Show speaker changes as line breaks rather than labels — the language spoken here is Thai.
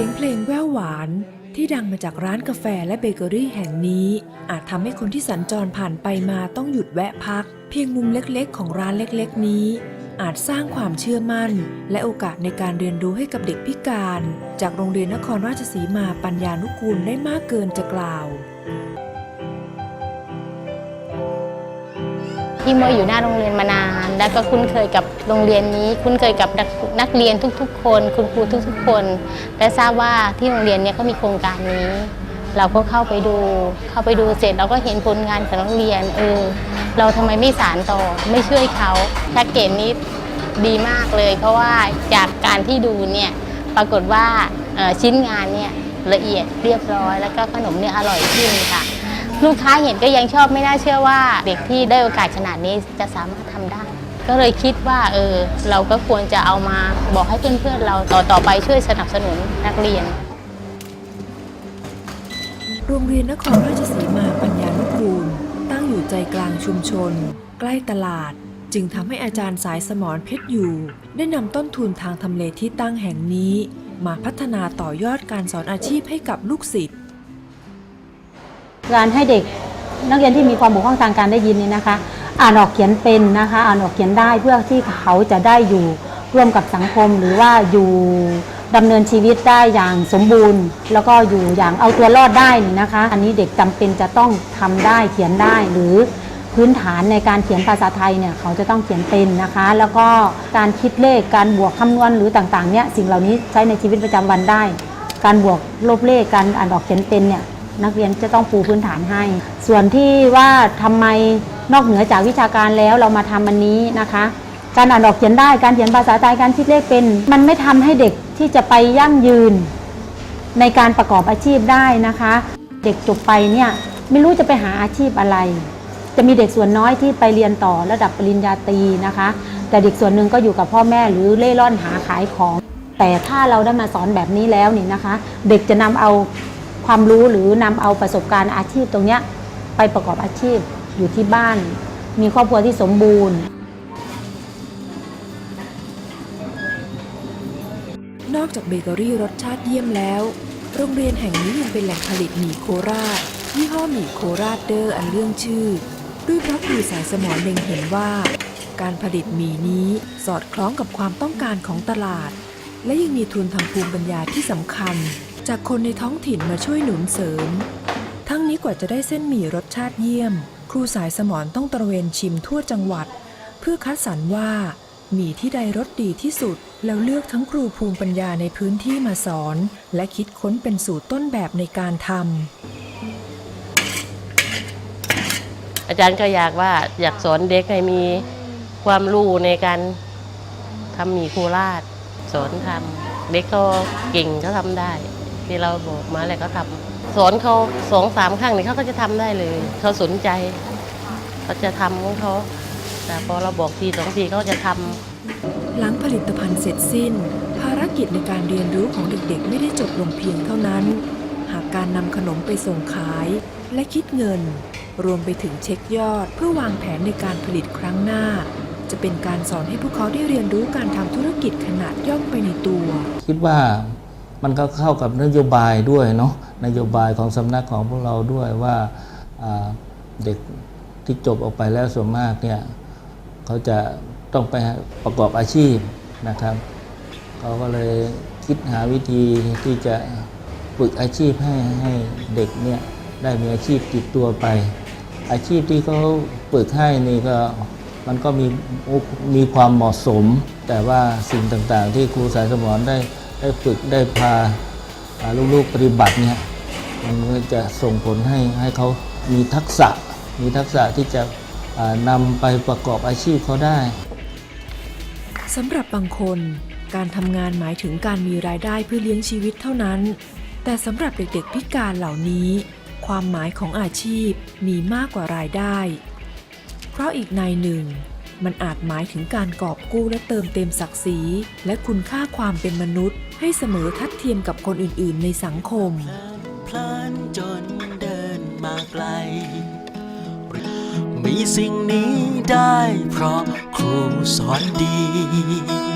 สียงเพลงแว่วหวานที่ดังมาจากร้านกาแฟและเบเกอรี่แห่งนี้ อาจทำให้คนที่สัญจรผ่านไปมาต้องหยุดแวะพัก เพียงมุมเล็กๆ ของร้านเล็กๆ นี้ อาจสร้างความเชื่อมั่น และโอกาสในการเรียนรู้ให้กับเด็กพิการ จากโรงเรียนนครราชสีมาปัญญานุกูลได้มากเกินจะกล่าว
พี่เมย์อยู่หน้าโรงเรียนมานาน และก็คุ้นเคยกับโรงเรียนนี้ คุ้นเคยกับนักนกเรียนทุกๆ คน คุณครูทุกๆ คน และทราบว่าที่โรงเรียนเนี้เขามีโครงการนี้ เราก็เข้าไปดู เข้าไปดูเสร็จเราก็เห็นผลงานของโรงเรียนเออเราทำไมไม่สานต่อไม่ช่วยเขาแพ็กเกจนี้ดีมากเลย เพราะว่าจากการที่ดูเนี่ยปรากฏว่าชิ้นงานเนี่ยละเอียดเรียบร้อย แล้วก็ขนมเนี่ยอร่อยขึ้นค่ะ ลูกค้าเห็นก็ยังชอบไม่น่าเชื่อว่าเด็กที่ได้โอกาสขนาดนี้จะสามารถทำได้ ก็เลยคิดว่าเออเราก็ควรจะเอามาบอกให้เพื่อนๆเราต่อต่อไปช่วยสนับสนุนนักเรียน
โรงเรียนนครราชสีมาปัญญานุกูล ตั้งอยู่ใจกลางชุมชน ใกล้ตลาดจึงทำให้อาจารย์สายสมรเพชรอยู่ ได้นำต้นทุนทางทำเลที่ตั้งแห่งนี้ มาพัฒนาต่อยอดการสอนอาชีพให้กับลูกศิษย์
การให้เด็กนักเรียนที่มีความบกพร่องทางการได้ยินนี่นะคะ อ่านออกเขียนเป็นนะคะ อ่านออกเขียนได้เพื่อที่เขาจะได้อยู่ร่วมกับสังคมหรือว่าอยู่ดำเนินชีวิตได้อย่างสมบูรณ์ แล้วก็อยู่อย่างเอาตัวรอดได้นี่นะคะ อันนี้เด็กจำเป็นจะต้องทำได้เขียนได้หรือพื้นฐานในการเขียนภาษาไทยเนี่ยเขาจะต้องเขียนเป็นนะคะ แล้วก็การคิดเลขการบวกคำนวณหรือต่างๆเนี่ยสิ่งเหล่านี้ใช้ในชีวิตประจำวันได้ การบวกลบเลขการอ่านออกเขียนเป็นเนี่ย นักเรียนจะต้องปูพื้นฐานให้ ส่วนที่ว่าทำไมนอกเหนือจากวิชาการแล้วเรามาทำอันนี้นะคะ การอ่านออกเขียนได้การเขียนภาษาไทยการคิดเลขเป็น มันไม่ทำให้เด็กที่จะไปยั่งยืน ในการประกอบอาชีพได้นะคะ เด็กจบไปเนี่ยไม่รู้จะไปหาอาชีพอะไร จะมีเด็กส่วนน้อยที่ไปเรียนต่อระดับปริญญาตรีนะคะ แต่เด็กส่วนหนึ่งก็อยู่กับพ่อแม่หรือเล่ร่อนหาขายของ แต่ถ้าเราได้มาสอนแบบนี้แล้วนี่นะคะ เด็กจะนำเอา ความรู้หรือนำเอาประสบการณ์อาชีพตรงเนี้ยไปประกอบอาชีพอยู่ที่บ้าน มีครอบครัวที่สมบูรณ์
นอกจากเบเกอรี่รสชาติเยี่ยมแล้ว โรงเรียนแห่งนี้ยังเป็นแหล่งผลิตหมี่โคราชยี่ห้อหมี่โคราชเดอร์อันเรื่องชื่อ ด้วยเพราะครูสายสมรเล็งเห็นว่า การผลิตหมี่นี้สอดคล้องกับความต้องการของตลาด และยังมีทุนทางภูมิปัญญาที่สำคัญ จากคนในท้องถิ่นมาช่วยหนุนเสริม ทั้งนี้กว่าจะได้เส้นหมี่รสชาติเยี่ยม ครูสายสมรต้องตระเวนชิมทั่วจังหวัด เพื่อคัดสรรว่าหมี่ที่ใดรสดีที่สุด แล้วเลือกทั้งครูภูมิปัญญาในพื้นที่มาสอน และคิดค้นเป็นสูตรต้นแบบในการทำ
อาจารย์ก็อยากว่าอยากสอนเด็กให้มีความรู้ในการทำหมี่โคราช สอนทำเด็กเขาเก่งเขาทำได้ ที่เราบอกมาอะไรก็ทำสอนเขาสองสามครั้งนี่เขาก็จะทำได้เลย เขาสนใจเขาจะทำของเขาแต่พอเราบอกทีสองทีเขาจะทำ
หลังผลิตภัณฑ์เสร็จสิ้น ภารกิจในการเรียนรู้ของเด็กๆ ไม่ได้จบลงเพียงเท่านั้น หากการนำขนมไปส่งขายและคิดเงิน รวมไปถึงเช็คยอด เพื่อวางแผนในการผลิตครั้งหน้า จะเป็นการสอนให้พวกเขาได้เรียนรู้การทำธุรกิจขนาดย่อมไปในตัว
คิดว่า มันก็เข้ากับนโยบายด้วยเนาะนโยบายของสำนักของพวกเราด้วยว่าเด็กที่จบออกไปแล้วส่วนมากเนี่ยเขาจะต้องไปประกอบอาชีพนะครับเขาก็เลยคิดหาวิธีที่จะฝึกอาชีพให้ให้เด็กเนี่ยได้มีอาชีพติดตัวไป อาชีพที่เขาฝึกให้นี่ก็มันก็มีมีความเหมาะสม แต่ว่าสิ่งต่างๆ ที่ครูสายสมรได้ ได้ฝึกได้พาลูกๆปฏิบัติเนี่ยมันก็จะส่งผลให้ให้เขามีทักษะ มีทักษะที่จะนำไปประกอบอาชีพเขาได้
สำหรับบางคน การทำงานหมายถึงการมีรายได้เพื่อเลี้ยงชีวิตเท่านั้น แต่สำหรับเด็กๆพิการเหล่านี้ ความหมายของอาชีพมีมากกว่ารายได้ เพราะอีกในหนึ่ง มันอาจหมายถึงการกอบกู้และเติมเต็มศักดิ์ศรีและคุณค่าความเป็นมนุษย์ ให้เสมอทัดเทียมกับคนอื่นๆ ในสังคม
พลันจนเดินมาไกล มีสิ่งนี้ได้เพราะครูสอนดี